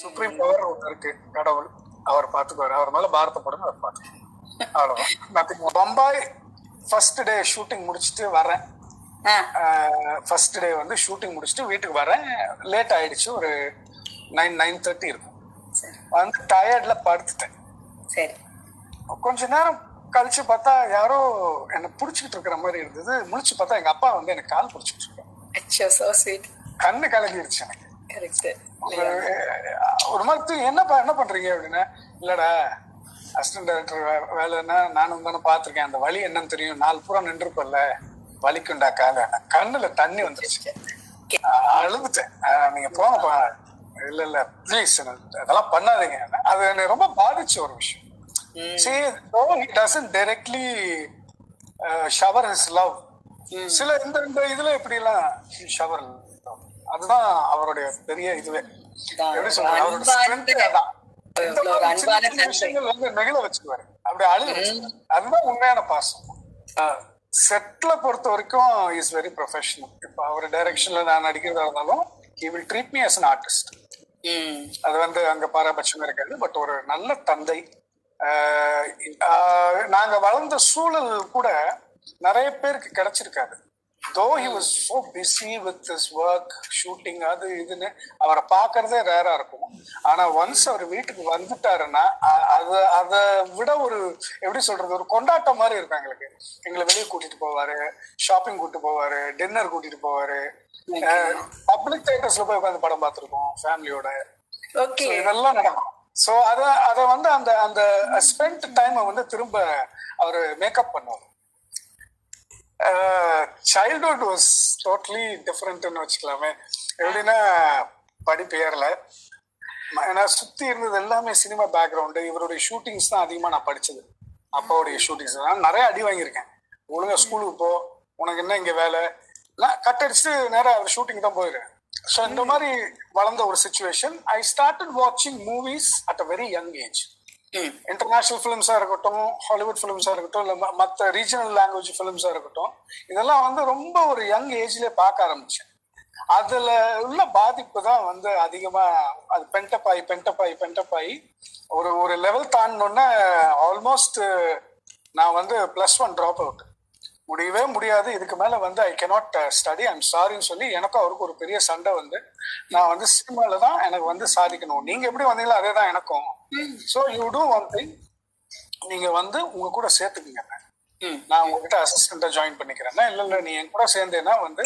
Supreme power ஒண்ணு இருக்கு. கடவுள். அவர் பாத்துக்குவாரு. அவர் மேல பாரத போடுங்க அவர் பாத்துக்குவாரு அவ்வளவுதான். More. Bombay first day shooting முடிச்சுட்டு வரேன். ஃபர்ஸ்ட் டே வந்து ஷூட்டிங் முடிச்சுட்டு வீட்டுக்கு வரேன். லேட் ஆயிடுச்சு. ஒரு நைன் நைன் தேர்ட்டி இருக்கும். வந்து டயர்ட்ல படுத்துட்டேன். சரி. கொஞ்ச நேரம் கழிச்சு பார்த்தா யாரோ என்னை புடிச்சுக்கிட்டு இருக்கிற மாதிரி இருந்தது. முழிச்சு பார்த்தா எங்க அப்பா வந்து எனக்கு கால் பிடிச்சிட்டு ஸ்வீட் கண்ணு கலங்கிடுச்சு எனக்கு. ஒரு- மாதிரி என்னப்பா என்ன பண்றீங்க அப்படின்னா? இல்லடா அசிஸ்டன்ட் டைரக்டர் வேலைன்னா நானும் தானே பார்த்திருக்கேன். அந்த வலி என்னன்னு தெரியும். நாலு பூரா நின்றுப்பல்ல வலிக்குண்டா கால. கண்ணுல தண்ணி வந்துருச்சு. அழுதுட்டேன். நீங்க போங்கப்பா. இல்ல இல்ல. ப்ளீஸ் அதெல்லாம் பண்ணாதீங்க. அது என்னை ரொம்ப பாதிச்ச ஒரு விஷயம். he doesn't directly uh, shower his love. சில இந்த இந்த இதுல இப்படி எல்லாம் ஷவர் அதுதான் அவருடைய பெரிய இதுவே. எப்படி அவரோட அதான். தந்தை. விஷயங்கள் வந்து நெகிழ வச்சுக்குவாரு. அப்படி அழுக அதுதான் உண்மையான பாசம். செட்ல பொறுத்த வரைக்கும் இஸ் வெரி ப்ரொஃபஷனல் இப்போ அவர் டைரக்ஷன்ல நான் நடிக்கிறதா இருந்தாலும் he will treat me as an artist. ம். அது வந்து அங்க பாரபட்சம் இருக்காது பட் ஒரு நல்ல தந்தை. நாங்க வளர்ந்த சூழல் கூட நிறைய பேருக்கு கிடைச்சிருக்காது. Though he was so busy with his work shooting அது இதுன்னு அவரை பார்க்கறதே ரேரா இருக்கும். ஆனா ஒன்ஸ் அவர் வீட்டுக்கு வந்துட்டாருன்னா அது அதை விட ஒரு எப்படி சொல்றது ஒரு கொண்டாட்டம் மாதிரி இருக்கும் எங்களுக்கு. எங்களை வெளியே கூட்டிட்டு போவாரு ஷாப்பிங் கூட்டிட்டு போவாரு டின்னர் கூட்டிட்டு போவாரு. பப்ளிக் தியேட்டர்ஸ்ல போய் உட்காந்து படம் பார்த்திருக்கோம் ஃபேமிலியோட இதெல்லாம் நடக்கும். சோ அத அத வந்து அந்த அந்த ஸ்பெண்ட் டைமை வந்து திரும்ப அவரு மேக்கப் பண்ணுவார். சைல்ட்ஹுட் வாஸ் டோட்டலி டிஃப்ரெண்ட்னு வச்சுக்கலாமே. எப்படின்னா படிப்பு ஏறல. ஏன்னா சுத்தி இருந்தது எல்லாமே சினிமா பேக்ரவுண்டு இவருடைய ஷூட்டிங்ஸ் தான் அதிகமா நான் படிச்சது. அப்பாவுடைய ஷூட்டிங்ஸ் நான் நிறைய அடி வாங்கியிருக்கேன். ஒழுங்கா ஸ்கூலுக்கு போ. உனக்கு என்ன இங்க வேலை? நான் கட் அடிச்சுட்டு நேரா அவர் ஷூட்டிங் தான் போயிடுறேன் ஸோ இந்த மாதிரி வளர்ந்த ஒரு சுச்சுவேஷன் ஐ ஸ்டார்டட் வாட்சிங் movies at a very young age international ஃபிலிம்ஸா இருக்கட்டும் ஹாலிவுட் ஃபிலிம்ஸா இருக்கட்டும் இல்ல மற்ற மத்த ரீஜனல் லாங்குவேஜ் ஃபிலிம்ஸா இருக்கட்டும் இதெல்லாம் வந்து ரொம்ப ஒரு யங் ஏஜ்லேயே பார்க்க ஆரம்பிச்சேன். அதுல உள்ள பாதிப்பு தான் வந்து அதிகமா அது பென்டப் ஆகி பென்டப் ஆகி ஆகி ஒரு ஒரு லெவல் தாண்டினோடனே ஆல்மோஸ்ட் நான் வந்து பிளஸ் ஒன் ட்ராப் அவுட் முடியவே முடியாது. இதுக்கு மேல வந்து ஐ cannot ஸ்டடி ஐம் சாரின்னு சொல்லி எனக்கும் அவருக்கு ஒரு பெரிய சண்டை வந்து நான் வந்து சினிமால தான் எனக்கு வந்து சாதிக்கணும். நீங்க எப்படி வந்தீங்களோ அதே தான் எனக்கும். So you too one thing நீங்க வந்து உங்க கூட சேர்த்துக்குங்க. நான் உங்ககிட்ட அசிஸ்டண்டா ஜாயின் பண்ணிக்கிறேன்னா இல்ல இல்ல நீ என் கூட சேர்ந்தேன்னா வந்து